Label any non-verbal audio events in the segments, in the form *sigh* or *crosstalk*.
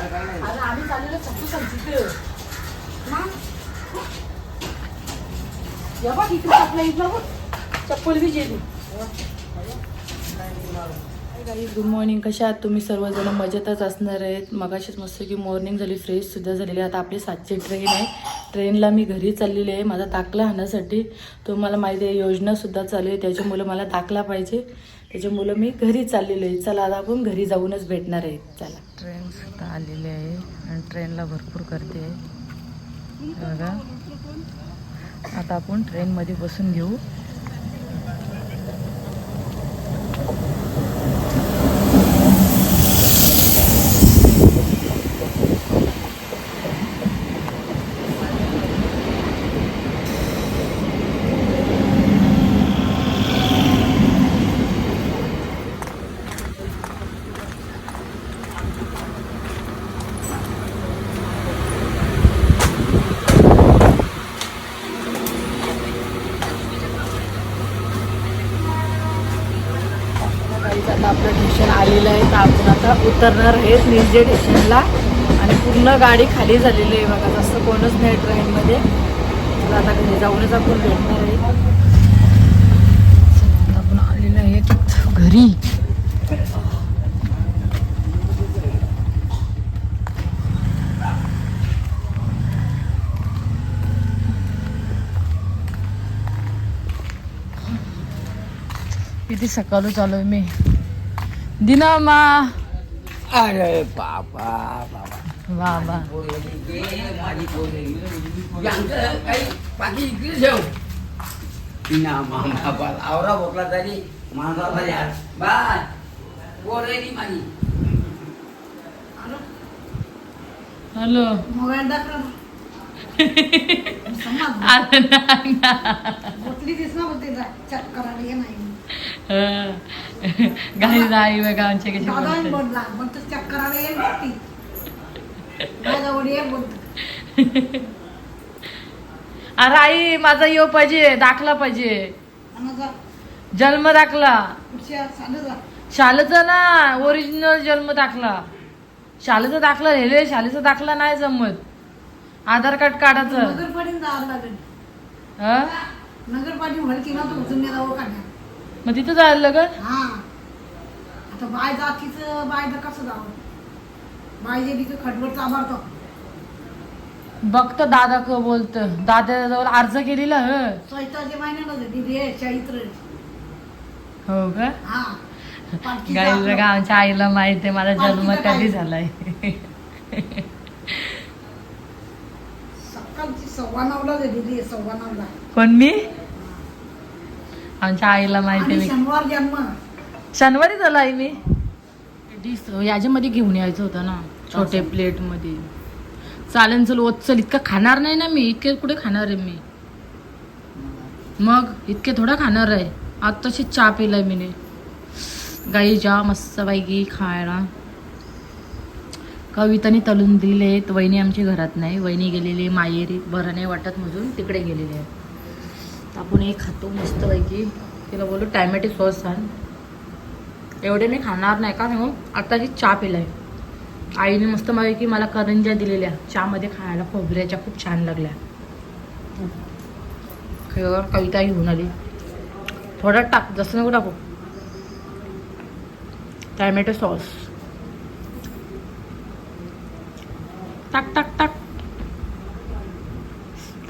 अरे आम्ही या बघ इकडे आपल्या बघ. चप्पल बी गेली. गुड मॉर्निंग कशा आहात तुम्ही? सर्वजण मजेतच असणार आहेत. मगाशीच मस्त की मॉर्निंग झाली फ्रेश सुद्धा झालेली. आहे. आता आपली सातची ट्रेन आहे. ट्रेनला मी घरी चाललेली आहे. माझा दाखला आणण्यासाठी तुम्हाला माहिती आहे योजनासुद्धा चालू आहे. त्याच्यामुळे मला दाखला पाहिजे. त्याच्यामुळं मी घरी चाललेलो आहे. चला आता आपण घरी जाऊनच भेटणार आहे. चला. ट्रेन सुद्धा आलेली आहे आणि ट्रेनला भरपूर गर्दी आहे. बघा. आता आपण ट्रेनमध्ये बसून घेऊ. गाईज आता आपलं स्टेशन आलेलं आहे तर आपण आता उतरणार आहेत निर्जे स्टेशनला आणि पूर्ण गाडी खाली झालेली आहे बघा जास्त कोणच नाही ट्रेनमध्ये. तर आता घरी जाऊनच आपण भेटणार आहे. आपण आलेलं आहे घरी. किती सकाळी चालू आहे मी. दिना मा. अरे बाबा बाबा. वा वा. माझी पोरगी. यांचं काही बाकी इकडे ठेव. ना मामा बाल आवरा भोकला तरी माणसाला यार. बाय. पोरगी माझी. हॅलो. मोबाईल दाखवा आलं *laughs* नाही ना. बोटली दिसना बोलते चेक करायला ये नाही. गाडी नाही बघा आमच्या कशी दादा बोलते. बोलला मग तर चेक करायला ये बोलती माझ्यावर ये बोलत अरे आई माझा यो पाहिजे दाखला पाहिजे. आणि जा. जन्म दाखला. पुढच्या चालू जा. शालेचा ना ओरिजिनल जन्म दाखला. शालेचा दाखला रेल्वे शालेचा दाखला नाही जमत. आधार कार्ड काढायचं. नगरपालिका जावं लागेल. हं? ना तू जुन्या जावं मग तिथं जायला लगत हा. आता बाय जातीचं बाय कसं जावं? बाय जेलीचं खडवट चाबारतो बघतो दादा क बोलत. दादाजवळ अर्ज केलेला ह. चैत्राच्या महिन्याला दिली आहे चैत्र. हो का? हा. बघा आमच्या आईला माहिती आहे माझा जन्म पालखीचं? कधी झालाय. सकाळची सव्वा नऊला दिली आहे सव्वा नऊला. कोण मी? आमच्या आईला माहिती आणि शनिवार जन्म. शनिवारी झाला आहे मी? डिश याच्यामध्ये घेऊन यायचं होतं ना छोटे प्लेटमध्ये चालेल चल ओत चल इतकं खाणार नाही ना मी इतके कुठे खाणार आहे मी? मग इतके थोडा खाणार आहे. आत्ताशी चहा पिलाय मीने. गाई जा मस्त पैकी खायला. कविताने तलून दिलेत वहिनी आमची घरात नाही. वहिनी गेलेली माहेरी. बरं नाही वाटत मधून तिकडे गेलेली आहे. आपण हे खातो मस्तपैकी तिला बोलू टॅमॅटो सॉस आण. एवढे मी खाणार नाही का? मग आताची चहा पिलाय. आईने मस्त की मला करंज्या दिलेल्या. चहामध्ये खायला खोबऱ्याच्या खूप छान लागल्या. खरं कविता घेऊन आली. थोडा टाक जसं नको टाकू. Tomato sauce. टाक टाक टाक.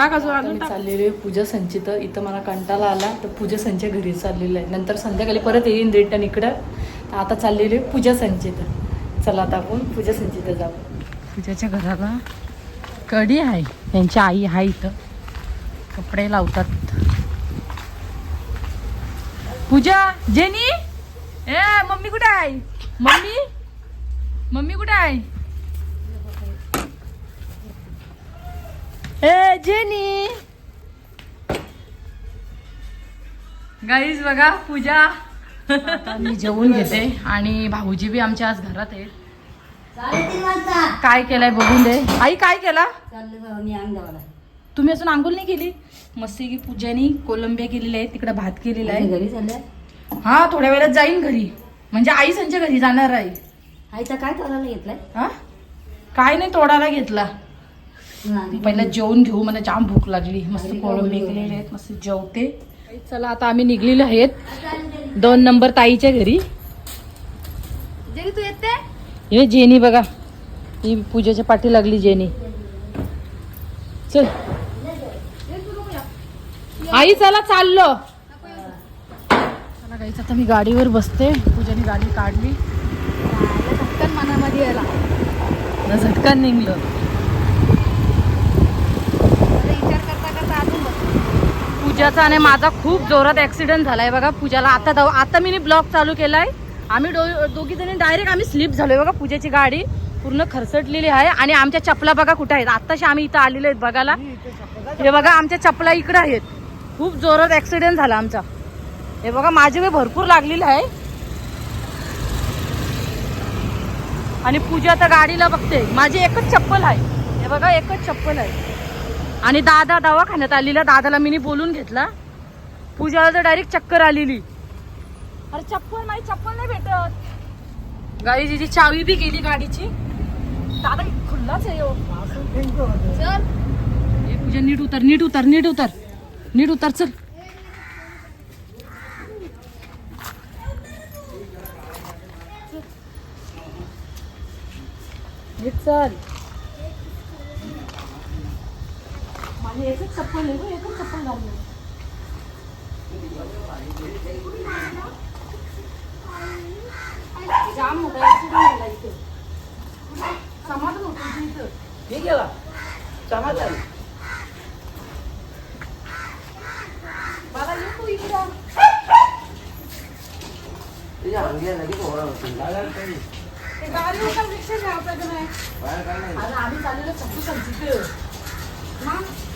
टाक अजून चाललेली आहे पूजा संचित. इथं मला कंटाळा आला तर पूजा संच घरी चाललेलं आहे. नंतर संध्याकाळी परत येईन रिटर्न इकडं. तर आता चाललेली आहे पूजा संचित. चला आता आपण पूजा संचित जाऊ. पूजाच्या घराला कडी आहे. त्यांची आई आहे इथं. कपडे लावतात. पूजा जेनी? ए मम्मी कुठे आहे? मम्मी? मम्मी कुठे आहे ए जेनी गाईज बघा पूजा. आता मी जेवून घेते आणि भाऊजी बी आमच्या आज घरात आहेत. काय केलंय बघून दे. आई काय केला? तुम्ही अजून आंघोळ नाही केली? मस्त की पूजानी कोलंबिया केलेल्या आहे तिकडे भात केलेला आहे. घरी झाल्या हा थोड्या वेळात जाईन घरी. म्हणजे आई संच्या घरी जाणार आहे. आईचा काय तोडायला घेतलाय? हा? काय नाही तोडायला घेतला. पहिला जेवण घेऊ मला जाम भूक लागली. मस्त कोळंबी केलेले आहेत मस्त जेवते. चला आता आम्ही निघलेलो आहेत. दोन नंबर ताईच्या घरी. जरी तू येते? हे जेनी बघा. ही पूजेच्या पाठी लागली जेनी. चल. आई चला चाललो. चला आता मी गाडीवर बसते. पूजाने गाडी काढली. झटकन मनामध्ये यायला. ना झटकन निघलं विचार करता करता अजून बस पूजाचा आणि माझा खूप जोरात ऍक्सिडेंट झालाय. बघा पूजाला आता जाऊ आता मी ब्लॉक चालू केलाय. आम्ही डो दोघी जणी डायरेक्ट आम्ही स्लिप झालोय. बघा पूजेची गाडी पूर्ण खरसटलेली आहे आणि आमच्या चपला बघा कुठे आहेत. आत्ताशी आम्ही इथं आलेलो आहेत बघायला. हे बघा आमच्या चपला इकडे आहेत. खूप जोरात ऍक्सिडेंट झाला आमचा. हे बघा माझी वेळ भरपूर लागलेली आहे. आणि पूजा आता गाडीला बघते. माझी एकच चप्पल आहे. हे बघा एकच चप्पल आहे. आणि दादा दवाखान्यात आलेला. दादाला मी बोलून घेतला. पूजाला तर डायरेक्ट चक्कर आलेली. अरे चप्पल माझी चप्पल नाही भेटत. गाडी तिची चावी बी गेली गाडीची. दादा खुल्लाच आहे. चल. पूजा नीट उतर नीट उतर नीट उतर. नीट उतर चल. नीट चल माझी एकच चप्पल आहे गं, एकच चप्पल घालली जाम मोठा accident झाला इथे. समाधान होतं इथे इथं. ठीक आहे समाधान बाबा ये तू इकडं. तुझ्या अंगल्या लगेच ओरडा होतो. लागायला पाहिजे. ते गाडीवर का रिक्षा ठेवता का नाही? बाहेर काय नाही. अरे आम्ही चाललेलो चप्पू संचित बघ इथे चपला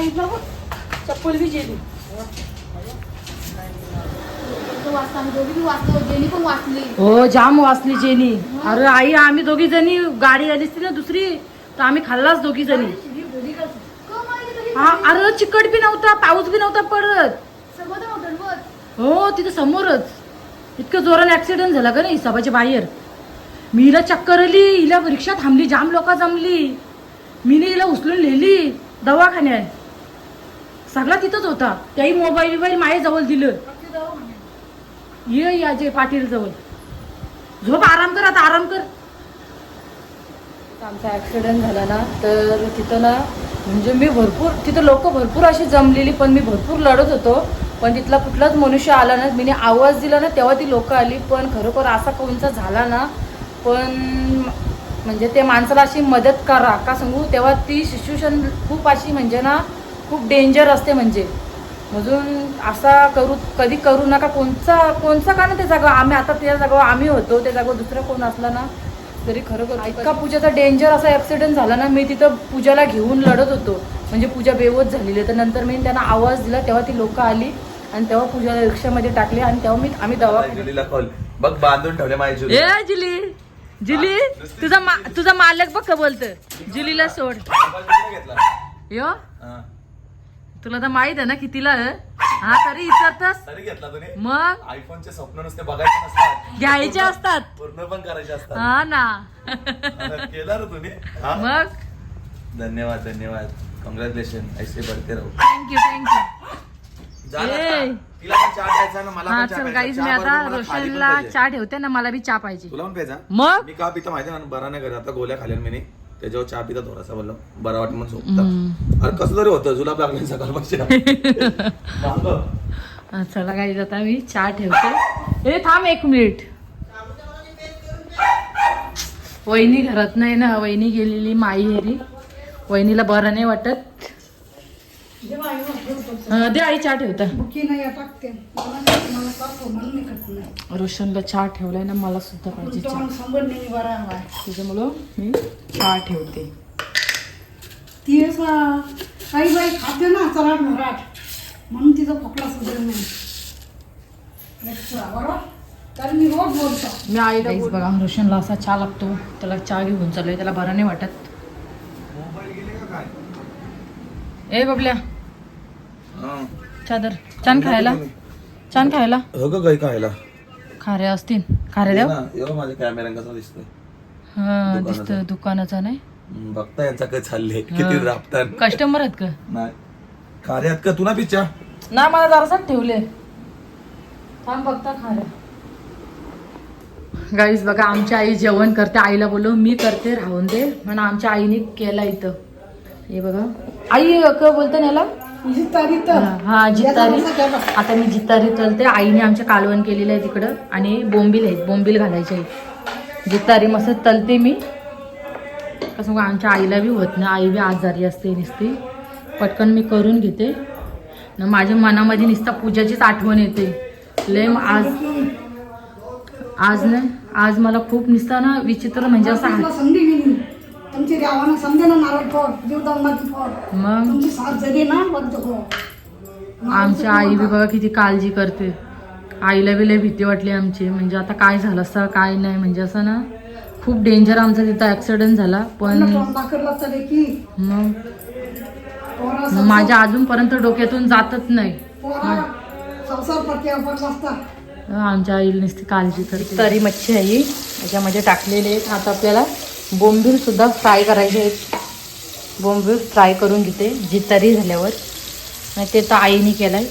इथलं बघ चप्पल बी जेली हो जाम वाचली जेनी. अरे आई आम्ही दोघी जणी गाडी आली असती ना दुसरी तर आम्ही खाल्लाच दोघी जणी. हा अरे चिकट बी नव्हता पाऊस बी नव्हता पडत. हो तिथं समोरच. इतकं जोराने ऍक्सिडेंट झाला का नाही हिसाबाच्या बाहेर. मी हिला चक्कर आली हिला रिक्षा थांबली जाम लोक जमली. मीने हिला उचलून लिहिली दवाखान्यात. सगळा तिथंच होता. त्याही मोबाईल बिबाईल माझ्याजवळ दिलं. ये याजे पाटील जवळ. झोप आराम कर आता आराम कर. आमचा ऍक्सिडेंट झाला ना तर तिथं ना म्हणजे मी भरपूर तिथं लोक भरपूर अशी जमलेली पण मी भरपूर लढत होतो. पण तिथला कुठलाच मनुष्य आला ना मीने आवाज दिला ना तेव्हा ती लोक आली. पण खरोखर असा कोणचा झाला ना पण म्हणजे ते माणसाला अशी मदत करा. का सांगू? तेव्हा ती सिच्युएशन खूप अशी म्हणजे ना खूप डेंजर असते म्हणजे. अजून असा करू कधी करू नका. कोणचा कोणचा का ना त्या जागा? आम्ही आता त्या जागेवर आम्ही होतो. त्या जागेवर दुसरं कोण असला ना तरी खरोखर इतका पूजाचा डेंजर असा ऍक्सिडेंट झाला ना मी तिथं पूजाला घेऊन लढत होतो. म्हणजे पूजा बेवत झालेली. तर नंतर मी त्यांना आवाज दिला. तेव्हा ती लोक आली आणि तेव्हा पूजाला रिक्षामध्ये टाकली आणि तेव्हा मी आम्ही कॉल बघ बांधून ठेवले माझी जुली तुझा मा तुझा मालक बघ का बोलत जुलीला सोड. यो. तुला तर माहीत आहे ना कितीला आहे? हा तरी विचारतस. मग? आयफोनचे स्वप्न नुसते बघायचे नसतात. घ्यायचे असतात. पूर्ण पण करायचे असतात. हा ना. केला ना तुम्ही? मग? धन्यवाद धन्यवाद. कॉंग्रॅच्युलेशन ऐसे बढ़ते रहो. थँक्यू थँक्यू हा चल मी चहा आता रोशनला. चहा ठेवते ना मला बी चहा पाहिजे. तुला पण प्यायचा? मग? मी का पिता माहिती ना बरा नाही करत. आता गोळ्या खाल्या मी त्याच्यावर चहा पिता थोडासा बोललो. बरा वाटत म्हणून झोपता अरे कसं तरी होतं. जुलाब लागले सकाळपासून मागं. *laughs* हा, चला गाईज आता मी चहा ठेवते. ए थांब एक मिनिट. वहिनी घरात नाही ना वहिनी गेलेली माई हेरी वहिनीला बरं नाही वाटत. हा, दे आई चहा ठेवता बुकी नाही टाकते. मला नाही- मला टाकतो म्हणून मी करत नाही रोशनला चहा ठेवलाय ना मला सुद्धा पाहिजे चहा. तोंड सांभाळ नाही बरा हवाय त्याच्यामुळं मी चहा ठेवते. ती असं काही बाई खाते ना चराट मराठ म्हणून तिचा खोकला सुधार नाही. बरोबर? मी रोज बोलतो. मी आईला बघा रोशनला असा चहा लागतो त्याला चहा घेऊन चाललोय त्याला बरं नाही वाटत. ए बबल्या. चादर. छान खायला. छान खायला. का काही खायला. खाऱ्या असतील. खाऱ्या द्या एवढं माझ्या कॅमेरा कसा दिसतोय. हा दिसतं दुकानाचा नाही? बघता यांचा काय चाललंय. किती राबतात. कस्टमर आहेत का? नाही. खारे आहेत का? तुला पिच्चा. ना मला जरासाच ठेवले. थांब बघता खाऱ्या. गाईस बघा आमची आई जेवण करते. आईला बोललो मी करते राहून दे. म्हणून आमच्या आईने केला इथं. हे बघा. आई क बोलते ना याला. जितारी तर. हा जितारी. आता मी जितारी चलते. आईने आमच्या कालवण केलेलं आहे तिकडं आणि बोंबील आहेत बोंबील घालायचे आहेत जितारी मस्त तलते मी. कसं आमच्या आईला बी होत नाही. आई बी आजारी असते नुसती. पटकन मी करून घेते. न माझ्या मनामध्ये नुसता पूजाचीच आठवण येते. लय आज आज नाही आज मला खूप नुसता ना विचित्र म्हणजे असं आहे. तुमची देवानं समजे ना नारळ फोड जीवदावनाची फोड मग? तुमची साथ जगी ना बघ हो आमच्या आई बी बघा किती काळजी करते. आईला बी लय भीती वाटली आमची. म्हणजे आता काय झालं असतं काय नाही. म्हणजे असं ना खूप डेंजर आमचा तिथं ऍक्सिडेंट झाला. पण मग? मग माझ्या अजूनपर्यंत डोक्यातून जातच नाही. आमच्या आईला नुसती काळजी करते. तरी मच्छी आहे ही. याच्यामध्ये टाकलेले आहेत आता आपल्याला. बोंबीलसुद्धा फ्राय करायचे आहेत. बोंबील फ्राय करून घेते जी तरी झाल्यावर. आणि ते तर आईने केलं आहे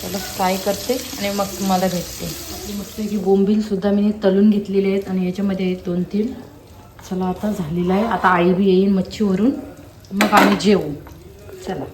त्याला फ्राय करते आणि मग तुम्हाला भेटते. मस्त की बोंबीलसुद्धा मी तलून घेतलेले आहेत आणि याच्यामध्ये आहेत दोन तीन. चला आता झालेलं आहे. आता आई बी येईन मच्छीवरून. मग आम्ही जेवू. चला.